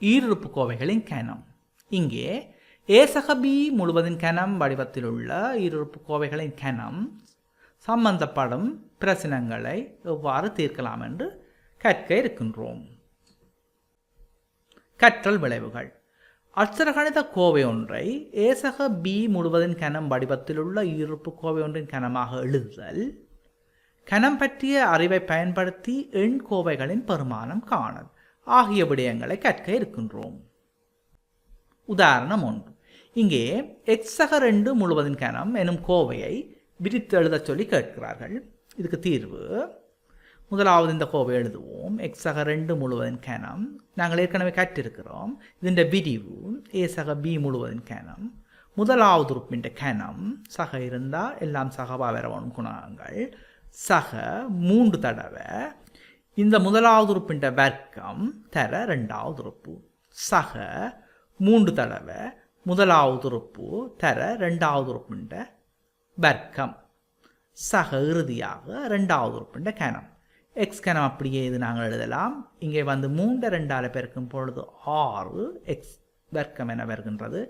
ஈருறுப்பு கோவைகளின் கனம். இங்கே ஏ சக பி முழுவதின் கனம் வடிவத்தில் உள்ள ஈருறுப்பு கோவைகளின் கனம் சம்பந்தப்படும் பிரச்சனங்களை எவ்வாறு தீர்க்கலாம் என்று கற்க இருக்கின்றோம். கற்றல் விளைவுகள். அச்சரகணித கோவை ஒன்றை ஏசக பி முழுவதின் கனம் வடிவத்திலுள்ள ஈருப்பு கோவை ஒன்றின் கனமாக எழுதுதல் கனம் பற்றிய அறிவை பயன்படுத்தி எண் கோவைகளின் பெருமானம் காணல். ஆகிய விடயங்களை கற்க இருக்கின்றோம். உதாரணம் ஒன்று. இங்கே எக்ஸக ரெண்டு முழுவதின் கணம் எனும் கோவையை விரித்து எழுதச் சொல்லி கேட்கிறார்கள். இதுக்கு தீர்வு. முதலாவது இந்த கோவை எழுதுவோம். எக்ஸக ரெண்டு முழுவதின் கணம். நாங்கள் ஏற்கனவே கற்றிருக்கிறோம். இதன் விரிவு ஏ சக பி முழுவதின் கணம். முதலாவது உறுப்பின் கணம். சக இருந்தால் எல்லாம் சகவா வரவணும் குணங்கள் சக மூன்று தடவை இந்த முதலாவது உறுப்பின்ற வர்க்கம் தர ரெண்டாவது உறுப்பு. சக மூன்று தடவை முதலாவது உறுப்பு தர ரெண்டாவது உறுப்பின்ற வர்க்கம். சக இறுதியாக ரெண்டாவது உறுப்பின்ற கணம். எக்ஸ் கணம் அப்படியே இது நாங்கள் எழுதலாம். இங்கே வந்து மூன்று ரெண்டால் பெருக்கும் பொழுது ஆறு எக்ஸ் வர்க்கம் என வருகின்றது.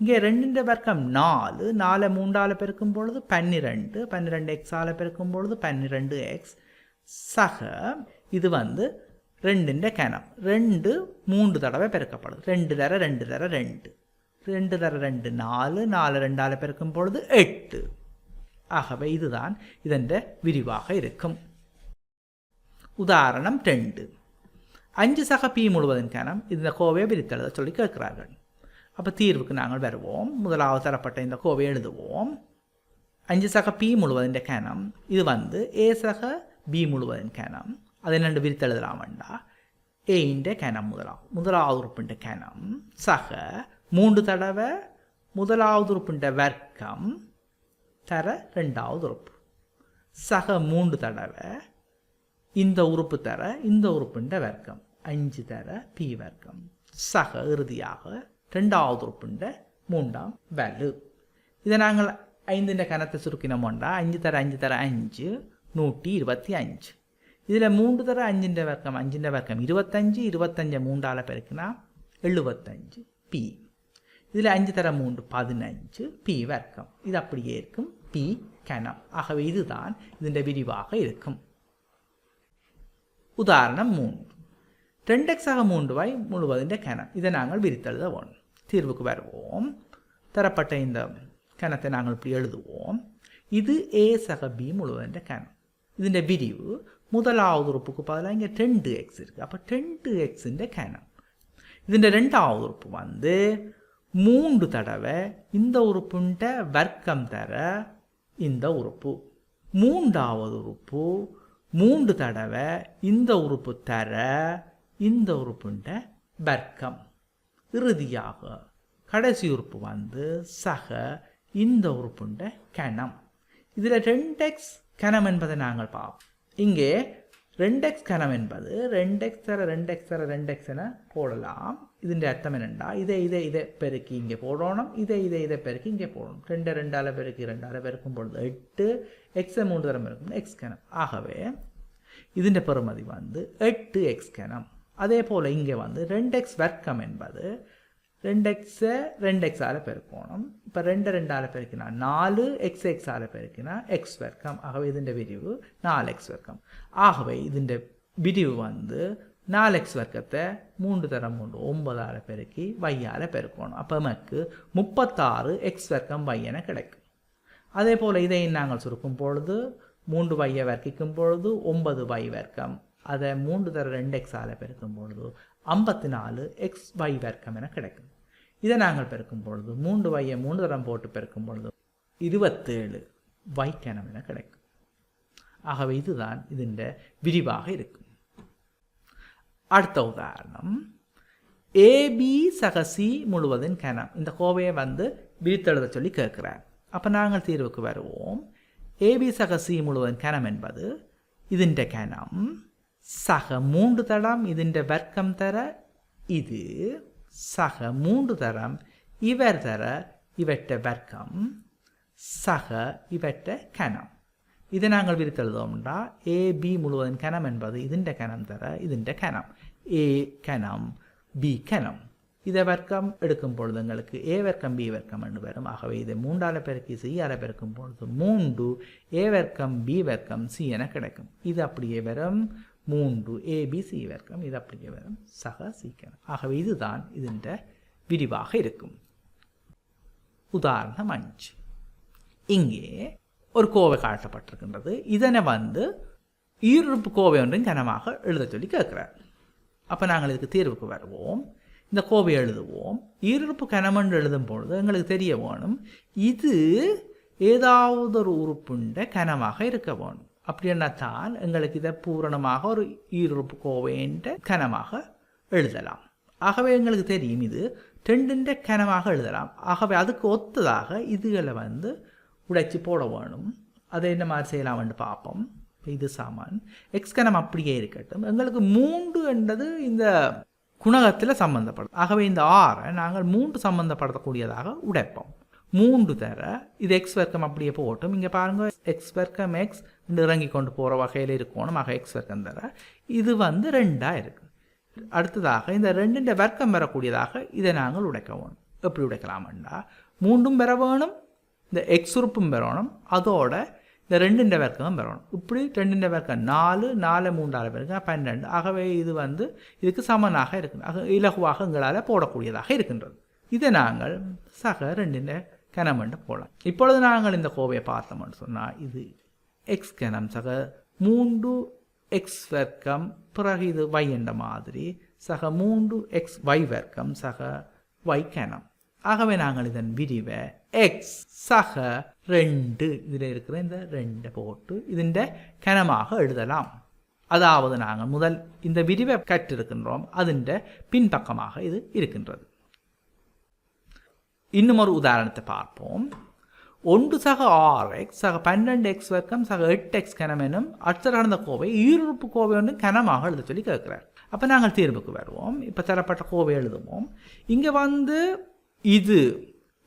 இங்கே ரெண்டுன்ற வர்க்கம் நாலு நாலு மூன்றால் பெருக்கும் பொழுது பன்னிரெண்டு பன்னிரெண்டு எக்ஸால் பெருக்கும் பொழுது பன்னிரெண்டு எக்ஸ் சக இது வந்து ரெண்டிൻ്റെ கனம். ரெண்டு மூன்று தடவை பெருக்கப்படுது. ரெண்டு தர ரெண்டு தர ரெண்டு. ரெண்டு தர ரெண்டு நாலு. நாலு ரெண்டால் பெருக்கும் பொழுது எட்டு. ஆகவே இதுதான் இதன் விரிவாக இருக்கும். உதாரணம் ரெண்டு. அஞ்சு சக பி முழுவதன் கனம். இந்த கோவையை பிரித்தெழுத சொல்லி கேட்கிறார்கள். அப்போ தீர்வுக்கு நாங்கள் வருவோம். முதலாவது தரப்பட்ட இந்த கோவையை எழுதுவோம். அஞ்சு சக பி முழுவதின் கனம். இது வந்து ஏ சக பி முழுவதின் கனம். அதை ரெண்டு பிரித்து எழுதலாம் வேண்டா. ஏயின்ற கனம் முதலாம். முதலாவது உறுப்புண்ட கனம் சக மூன்று தடவை முதலாவது உறுப்புண்ட வர்க்கம் தர ரெண்டாவது உறுப்பு. சக மூன்று தடவை இந்த உறுப்பு தர இந்த உறுப்புண்ட வர்க்கம். அஞ்சு தர பி வர்க்கம். சக இறுதியாக ரெண்டாவது உறுப்புண்ட மூன்றாம் வேலு. இதை நாங்கள் ஐந்தின் கனத்தை சுருக்கினோம்டா அஞ்சு தர அஞ்சு தர அஞ்சு நூற்றி இருபத்தி அஞ்சு இதில் மூன்று தர அஞ்சின்ற வர்க்கம் அஞ்சின்ற வர்க்கம். இருபத்தஞ்சு இருபத்தஞ்சை மூன்றால் பெருக்கினா எழுபத்தஞ்சு பி இதில் அஞ்சு தர மூன்று பதினஞ்சு பி வர்க்கம். இது அப்படியே இருக்கும். பி கணம் ஆகவே இதுதான் இதன் விரிவாக இருக்கும். உதாரணம் மூன்று. ரெண்டெக்ஸாக மூன்று வாய் முழுவதின் கணம் இதை நாங்கள் விரித்தெழுத வேணும் தீர்வுக்கு வருவோம். தரப்பட்ட இந்த கணத்தை நாங்கள் இப்படி எழுதுவோம். இது ஏ சக பி முழுவதின் கணம் ഇതിൻ്റെ വിരിവ് മുതലാവത് ഉറുപ്പുക്ക് പതിലായി ഇങ്ങനെ രണ്ട് എക്സ് ഇരിക്കും അപ്പോൾ രണ്ട് എക്സിൻ്റെ കനം. ഇതിൻ്റെ ரெண்டாவது உறுப்பு வந்து மூன்று தடவை இந்த உறுப்புண்ட வர்க்கம் தர இந்த உறுப்பு மூன்றாவது உறுப்பு மூன்று தடவை இந்த உறுப்பு தர இந்த உறுப்புண்ட வர்க்கம் இறுதியாக கடைசி உறுப்பு வந்து சக இந்த உறுப்புண்ட கணம் இதில் ரெண்டு எக்ஸ் கனம் என்பதை நாங்கள் பார்ப்போம் இங்கே ரெண்டெக்ஸ் கனம் என்பது ரெண்டெக்ஸ் தர ரெண்டெக்ஸ் தர ரெண்டெக்ஸ் என போடலாம். இதுன்ற அர்த்தம் என்னென்னா இதை இதை இதை பெருக்கி இங்கே போடணும். இதை இதை இதை பெருக்கி இங்கே போடணும். ரெண்டு ரெண்டால் பெருக்கி ரெண்டால் பெருக்கும் பொழுது எட்டு எக்ஸை மூன்று தரம் இருக்கும் எக்ஸ் கனம். ஆகவே இதுன்ற பெறுமதி வந்து எட்டு எக்ஸ் கனம். அதே போல் இங்கே வந்து ரெண்டெக்ஸ் வர்க்கம் என்பது ரெண்டு எக்ஸை ரெண்டு எக்ஸால் பெருக்கணும் இப்போ ரெண்டு ரெண்டால் பெருக்கினா நாலு எக்ஸ் எக்ஸால் பெருக்கினா எக்ஸ் வர்க்கம் ஆகவே ഇതിൻ്റെ விரிவு நாலு எக்ஸ் வர்க்கம் ஆகவே ഇതിൻ്റെ விரிவு வந்து நாலு எக்ஸ் வர்க்கத்தை மூன்று தரம் மூன்று ஒன்பதால் பெருக்கி வையால் பெருக்கணும் அப்போ நமக்கு முப்பத்தாறு எக்ஸ் வர்க்கம் வை என கிடைக்கும் அதே போல் இதை நாங்கள் சுருக்கும் பொழுது மூன்று வையை வர்க்கிக்கும் பொழுது ஒன்பது வை வர்க்கம் அதை மூன்று தர ரெண்டு எக்ஸால் பெருக்கும் பொழுது ஐம்பத்தி நாலு எக்ஸ் வை வர்க்கம் என கிடைக்கும் இதை நாங்கள் பெருக்கும் பொழுது மூன்று வையை மூன்று தரம் போட்டு பெருக்கும் பொழுது இருபத்தேழு வைக்கணம் என கிடைக்கும். ஆகவே இதுதான் இதன் விரிவாக இருக்கும். அடுத்த உதாரணம் ஏபி சகசி முழுவதும் கணம். இந்த கோவையை வந்து விரித்தெழுத சொல்லி கேட்கிறார். அப்போ நாங்கள் தீர்வுக்கு வருவோம். ஏபி சகசி முழுவதும் கணம் என்பது இதன் கணம் சக மூன்று தளம் இதன் வர்க்கம் தர இது சக மூன்று தரம் இவர் தர இவற்ற வர்க்கம் சக இவற்ற கனம் இது நாங்கள் விரித்தெழுதோம்டா. ஏ பி முழுவதும் கனம் என்பது ഇതിൻ്റെ കനം തര ഇതിൻ്റെ കനം എ കനം ബി കനം இதை வர்க்கம் எடுக்கும் பொழுது எங்களுக்கு ஏ வர்க்கம் பி வர்க்கம் என்று வரும். ஆகவே இதை மூன்றால் பெருக்கி சிஆரை பெருக்கும் பொழுது மூன்று ஏ வர்க்கம் பி வர்க்கம் சி என கிடைக்கும். இது அப்படியே வரும். மூன்று ஏபிசி சி வர்க்கம். இது அப்படியே வரும். சக சீக்கிரம். ஆகவே இதுதான் இதன் விரிவாக இருக்கும். உதாரணம் அஞ்சு. இங்கே ஒரு கோவை காட்டப்பட்டிருக்கின்றது. இதனை வந்து ஈருறுப்பு கோவை ஒன்றின் கனமாக எழுத சொல்லி கேட்குறார். அப்போ நாங்கள் இதுக்கு தீர்வுக்கு வருவோம். இந்த கோவை எழுதுவோம். ஈருறுப்பு கனமென்று எழுதும் பொழுது எங்களுக்கு தெரிய வேணும். இது ஏதாவது ஒரு உறுப்புண்ட கனமாக இருக்க வேணும். அப்படின்னா தான் எங்களுக்கு இதை பூரணமாக ஒரு ஈருறுப்பு கோவைன்ற கனமாக எழுதலாம். ஆகவே எங்களுக்கு தெரியும் இது ரெண்டுன்ற கனமாக எழுதலாம். ஆகவே அதுக்கு ஒத்ததாக இதுகளை வந்து உடைச்சி போட வேணும். அதை என்ன மாதிரி செய்யலாம்னு பார்ப்போம். இது சாமான். எக்ஸ் கனம் அப்படியே இருக்கட்டும். எங்களுக்கு மூன்று என்றது இந்த குணகத்தில் சம்பந்தப்படும். ஆகவே இந்த ஆறை நாங்கள் மூன்று சம்பந்தப்படுத்தக்கூடியதாக உடைப்போம். மூன்று தர இது எக்ஸ் வர்க்கம் அப்படியே போட்டும். இங்கே பாருங்கள் எக்ஸ் வர்க்கம் எக்ஸ் இறங்கி கொண்டு போகிற வகையில் இருக்கணும் ஆக எக்ஸ் வர்க்கம் தர இது வந்து ரெண்டாக இருக்குது அடுத்ததாக இந்த ரெண்டுன்ற வர்க்கம் பெறக்கூடியதாக இதை நாங்கள் உடைக்க வேணும் எப்படி உடைக்கலாம்டா மூன்றும் பெற வேணும் இந்த எக்ஸ் உறுப்பும் பெறணும் அதோட இந்த ரெண்டுன்ற வர்க்கமும் பெறணும் இப்படி ரெண்டுன்ற வர்க்கம் நாலு நாலு மூன்றாறு பேருக்கு பன்னெண்டு ஆகவே இது வந்து இதுக்கு சமனாக இருக்குது ஆக இலகுவாக எங்களால் போடக்கூடியதாக இருக்கின்றது. இதை நாங்கள் சக ரெண்டுன்ற கனமெண்டு போடலாம். இப்பொழுது நாங்கள் இந்த கோவையை பார்த்தோம்னு சொன்னால் இது எக்ஸ் கணம் சக மூன்று எக்ஸ் வர்க்கம் பிறகு இது வை என்ற மாதிரி சக மூன்று எக்ஸ் வை வர்க்கம் சக வை கனம். ஆகவே நாங்கள் இதன் விரிவை எக்ஸ் சக ரெண்டு இதில் இருக்கிற இந்த ரெண்டை போட்டு இதன் கனமாக எழுதலாம். அதாவது நாங்கள் முதல் இந்த விரிவை கற்றிருக்கின்றோம் அதன் பின்பக்கமாக இது இருக்கின்றது. இன்னும் ஒரு உதாரணத்தை பார்ப்போம். ஒன்று சக ஆறு எக்ஸ் சக பன்னெண்டு எக்ஸ் வர்க்கம் சக எட்டு எக்ஸ் கனம் எனும் அடுத்த நடந்த கோவை ஈருறுப்பு கோவை ஒன்று கனமாக எழுத சொல்லி கேட்குறார். அப்போ நாங்கள் தீர்வுக்கு வருவோம். இப்போ தரப்பட்ட கோவை எழுதுவோம். இங்கே வந்து இது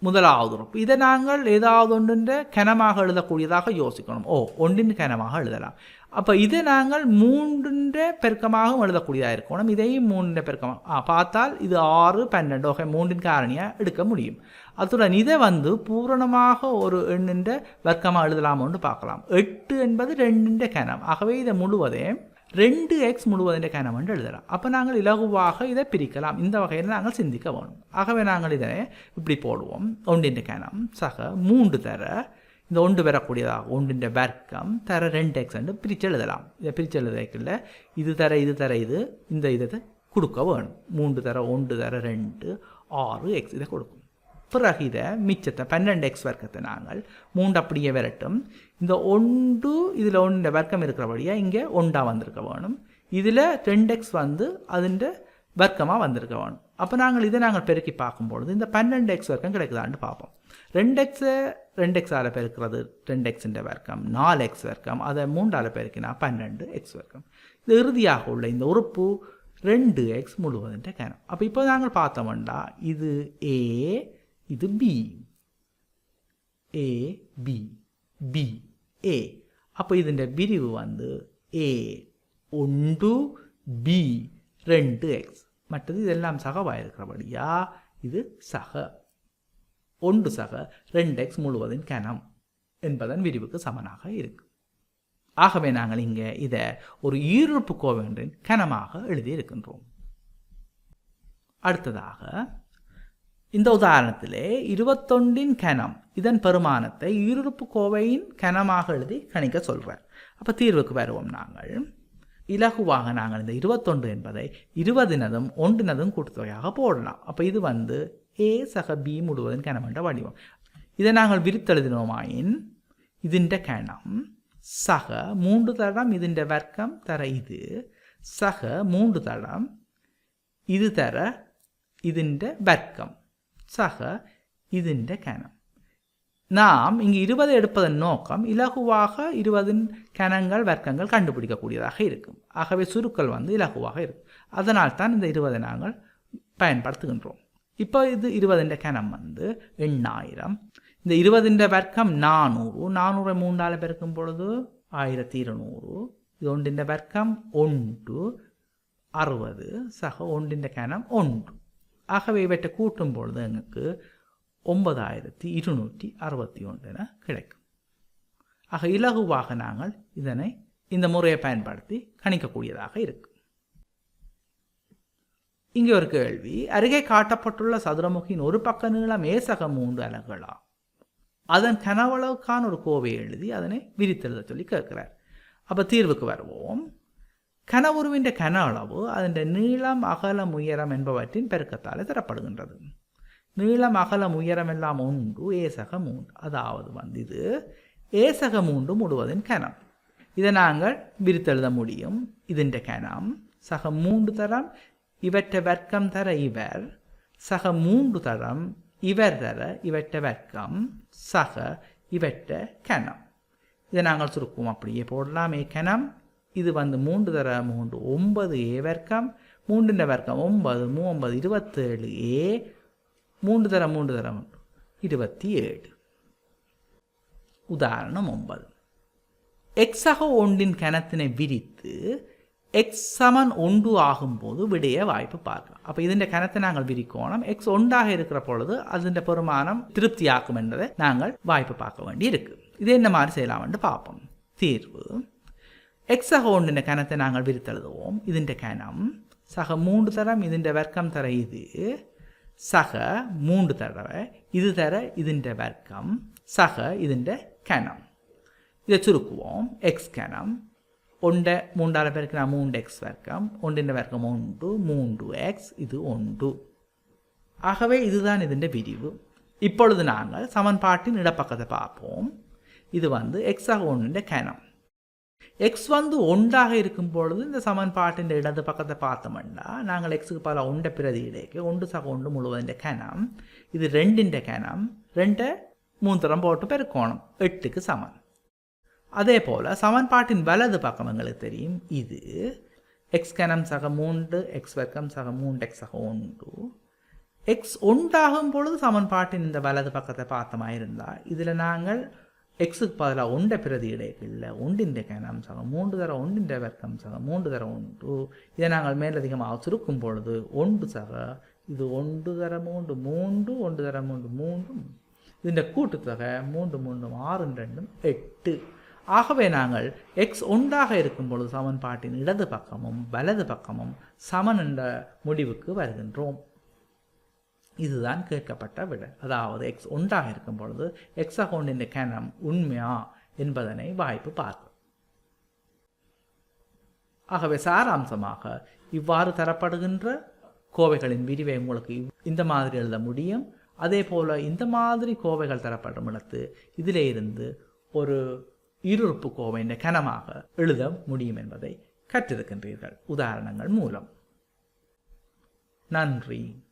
முதலாவது உறுப்பு. இதை நாங்கள் ஏதாவது ஒன்றுன்ற கனமாக எழுதக்கூடியதாக யோசிக்கணும். ஓ ஒன்றின் கனமாக எழுதலாம். அப்போ இதை நாங்கள் மூன்றுன்ற பெருக்கமாகவும் எழுதக்கூடியதாக இருக்கணும். இதையும் மூன்றுன்ற பெருக்கமாக பார்த்தால் இது ஆறு பன்னெண்டு. ஓகே மூன்றின் காரணியாக எடுக்க முடியும். அத்துடன் இதை வந்து பூரணமாக ஒரு எண்ணின்ற வர்க்கமாக எழுதலாமோன்னு பார்க்கலாம். எட்டு என்பது ரெண்டுன்ற கனம். ஆகவே இதை முழுவதையும் ரெண்டு எக்ஸ் முழுவதின் கனம் என்று எழுதலாம். அப்போ நாங்கள் இலகுவாக இதை பிரிக்கலாம். இந்த வகையில் நாங்கள் சிந்திக்க வேணும். ஆகவே நாங்கள் இதனை இப்படி போடுவோம். ஒன்றின் கனம் சக மூன்று தர இந்த ஒன்று பெறக்கூடியதாக ஒன்றின் வர்க்கம் தர ரெண்டு எக்ஸ் என்று பிரித்து எழுதலாம். இதை பிரித்து எழுதல இது தர இது தர இது இந்த இதை கொடுக்க வேணும். மூன்று தர ஒன்று தர ரெண்டு ஆறு எக்ஸ் இதை கொடுக்கும். பிறகு இதை மிச்சத்தை பன்னெண்டு எக்ஸ் வர்க்கத்தை நாங்கள் மூன்று அப்படியே விரட்டும். இந்த ஒன்று இதில் ஒன்று வர்க்கம் இருக்கிறபடியாக இங்கே ஒன்றாக வந்திருக்க வேணும். இதில் ரெண்டு எக்ஸ் வந்து அதிൻ്റെ வர்க்கமாக வந்திருக்க வேணும். அப்போ நாங்கள் இதை நாங்கள் பெருக்கி பார்க்கும்பொழுது இந்த பன்னெண்டு எக்ஸ் வர்க்கம் கிடைக்குதான்னு பார்ப்போம். ரெண்டு எக்ஸை ரெண்டு எக்ஸால் பெருக்கிறது ரெண்டு எக்ஸிൻ്റെ வர்க்கம் நாலு எக்ஸ் வர்க்கம் அதை மூன்றால் பெருக்கினா பன்னெண்டு எக்ஸ் வர்க்கம். இது இறுதியாக உள்ள இந்த உறுப்பு ரெண்டு எக்ஸ் முழுவதுன்ற கனம். அப்போ இப்போ நாங்கள் பார்த்தோம்டா இது ஏ இது B A B B A அப்போ இதுண்ட பிரிவு வந்து ஏ ஒன்று பி ரெண்டு எக்ஸ் மற்றது இதெல்லாம் சகவாக இருக்கிறபடியா இது சக. ஒன்று சக ரெண்டு எக்ஸ் முழுவதின் கனம் என்பதன் விரிவுக்கு சமனாக இருக்கு. ஆகவே நாங்கள் இங்கே இதை ஒரு ஈருறுப்பு கோவென்றின் கனமாக எழுதியிருக்கின்றோம் அடுத்ததாக இந்த உதாரணத்திலே இருபத்தொண்டின் கனம் இதன் பெருமானத்தை ஈருறுப்பு கோவையின் கனமாக எழுதி கணிக்க சொல்கிறார் அப்போ தீர்வுக்கு வருவோம் நாங்கள். இலகுவாக நாங்கள் இந்த இருபத்தொன்று என்பதை இருபதினதும் ஒன்றினதும் கூட்டுத்தொகையாக போடலாம். அப்போ இது வந்து ஏ சக பி முழுவதும் கனம் என்ற வடிவம் இதை நாங்கள் விரித்தெழுதினோமாயின் ഇതിൻ്റെ കണം സഹ മൂന്ന് തടം ഇതിൻ്റെ വർക്കം തര ഇത് സഹ മൂന്ന് തടം ഇത് തര ഇതിൻ്റെ വർക്കം சக ഇതിൻ്റെ கனம் நாம் இங்கு இருபதை எடுப்பதன் நோக்கம் இலகுவாக இருபதின் கணங்கள் வர்க்கங்கள் கண்டுபிடிக்கக்கூடியதாக இருக்கும் ஆகவே சுருக்கள் வந்து இலகுவாக இருக்கும் அதனால் தான் இந்த இருபதை நாங்கள் பயன்படுத்துகின்றோம் இப்போ இது இருபதிண்ட கணம் வந்து எண்ணாயிரம். இந்த இருபதின்ற வர்க்கம் நானூறு. நானூறை மூன்றால் பிறக்கும் பொழுது ஆயிரத்தி இருநூறு. இது ஒன்றின் வர்க்கம் ஒன்று. அறுபது. சக ஒன்றின் கணம் ஒன்று. ஆகவே இவற்றை கூட்டும் பொழுது எனக்கு ஒன்பதாயிரத்தி இருநூற்றி அறுபத்தி ஒன்று கிடைக்கும். ஆக இலகுவாக நாங்கள் இதனை இந்த முறையை பயன்படுத்தி கணிக்கக்கூடியதாக இருக்கும் இங்கே ஒரு கேள்வி. அருகே காட்டப்பட்டுள்ள சதுரமுகியின் ஒரு பக்க நீளம் ஏசக மூன்று அலகுகளாம் அதன் கனவளவுக்கான ஒரு கோவை எழுதி அதனை விரித்தெழுத சொல்லி கேட்கிறார். அப்போ தீர்வுக்கு வருவோம். கனவுருவின் கன அளவு அதன் நீளம் அகலம் உயரம் என்பவற்றின் பெருக்கத்தால் தரப்படுகின்றது. நீளம் அகலம் உயரம் எல்லாம் ஒன்று ஏசக மூன்று. அதாவது வந்து இது ஏசக மூன்று முழுவதின் கனம். இதை நாங்கள் விரித்தெழுத முடியும். இதன் கனம் சக மூன்று தரம் இவற்றை வர்க்கம் தர இவர் சக மூன்று தரம் இவர் தர இவற்றை வர்க்கம் சக இவற்றை கணம். இதை நாங்கள் சுருக்குவோம். அப்படியே போடலாமே. கணம் இது வந்து மூன்று தர மூன்று ஒன்பது ஏ வர்க்கம் மூன்றின் வர்க்கம் ஒன்பது மூ ஒன்பது இருபத்தேழு ஏ மூன்று தர மூன்று தரம் இருபத்தி ஏழு உதாரணம் ஒன்பது. எக்ஸக ஒன்றின் கணத்தினை விரித்து എക്സ് സമൻ ഒണ്ടു ആകുമ്പോൾ വിടയെ വായ്പ പാർക്കാം അപ്പോൾ ഇതിൻ്റെ കനത്തെ ഞങ്ങൾ വിരിക്കോണം എക്സ് ഒണ്ടാക ഇരിക്കപ്പോൾ അതിൻ്റെ പെരുമാനം തൃപ്തിയാക്കുമെന്നത് ഞങ്ങൾ വായ്പ പാർക്ക വേണ്ടി ഇരിക്കും ഇത് എന്നെ മാറി ചെയ്യാമെന്ന് പാപ്പം തീർവ് എക്സ് അക്കൗണ്ടിൻ്റെ കനത്തെ ഞങ്ങൾ വിരിത്തെഴുതുവോം ഇതിൻ്റെ കനം സഹ മൂന്ന് തരം ഇതിൻ്റെ വർക്കം തര ഇത് സഹ മൂന്ന് തടവ ഇത് തര ഇതിൻ്റെ വർക്കം സഹ ഇതിൻ്റെ കനം ഇത് ചുരുക്കുവോം എക്സ് കനം ஒன்றை மூன்றாறு பேருக்கு நான் மூன்று எக்ஸ் வர்க்கம் ஒன்றின் வர்க்கம் ஒன்று மூன்று எக்ஸ் இது ஒன்று. ஆகவே இதுதான் இதன் விரிவு. இப்பொழுது நாங்கள் சமன்பாட்டின் இடப்பக்கத்தை பார்ப்போம். இது வந்து எக்ஸாக ஒன்றின் கணம் எக்ஸ் வந்து ஒன்றாக இருக்கும் பொழுது இந்த சமன்பாட்டின் இடது பக்கத்தை பார்த்தோம்னா நாங்கள் எக்ஸுக்கு பல ஒன்றை பிரதியிடைக்கு ஒன்று சக ஒன்று முழுவதின் கணம் இது ரெண்டின் கணம் ரெண்டை மூணு தரம் போட்டு பெருக்கோணம். எட்டுக்கு சமன் அதே போல் சமன்பாட்டின் வலது பக்கம் எங்களுக்கு தெரியும் இது எக்ஸ் கனம் சக மூன்று எக்ஸ் வர்க்கம் சக மூன்று எக்ஸ் சக ஒன்று எக்ஸ் ஒன்றாகும் பொழுது சமன்பாட்டின் இந்த வலது பக்கத்தை பார்த்தமா இருந்தால் இதில் நாங்கள் எக்ஸுக்கு பதிலாக ஒன்றை பிரதி இடையில ஒன்றின் கனம் சக மூன்று தர ஒன்றின் வர்க்கம் சக மூன்று தர ஒன்று இதை நாங்கள் மேலதிகமாக சுருக்கும் பொழுது ஒன்று சக இது ஒன்று தர மூன்று மூன்று ஒன்று தர மூன்று மூன்று ഇതിൻ്റെ கூட்டுத்தொகை மூன்று மூன்றும் ஆறு ரெண்டும் எட்டு ஆகவே நாங்கள் எக்ஸ் ஒன்றாக இருக்கும் பொழுது சமன்பாட்டின் இடது பக்கமும் வலது பக்கமும் சமன் என்ற முடிவுக்கு வருகின்றோம். இதுதான் கேட்கப்பட்ட விட. அதாவது எக்ஸ் ஒன்றாக இருக்கும் பொழுது எக்ஸ் அகௌண்டின் கணம் உண்மையா என்பதனை வாய்ப்பு பார்க்கும். ஆகவே சாராம்சமாக இவ்வாறு தரப்படுகின்ற கோவைகளின் விரிவை உங்களுக்கு இந்த மாதிரி எழுத முடியும். அதே போல் இந்த மாதிரி கோவைகள் தரப்படும் இடத்து இதிலே இருந்து ஒரு இருறுப்பு கோவை கனமாக எழுத முடியும் என்பதை கற்றிருக்கின்றீர்கள். உதாரணங்கள் மூலம். நன்றி.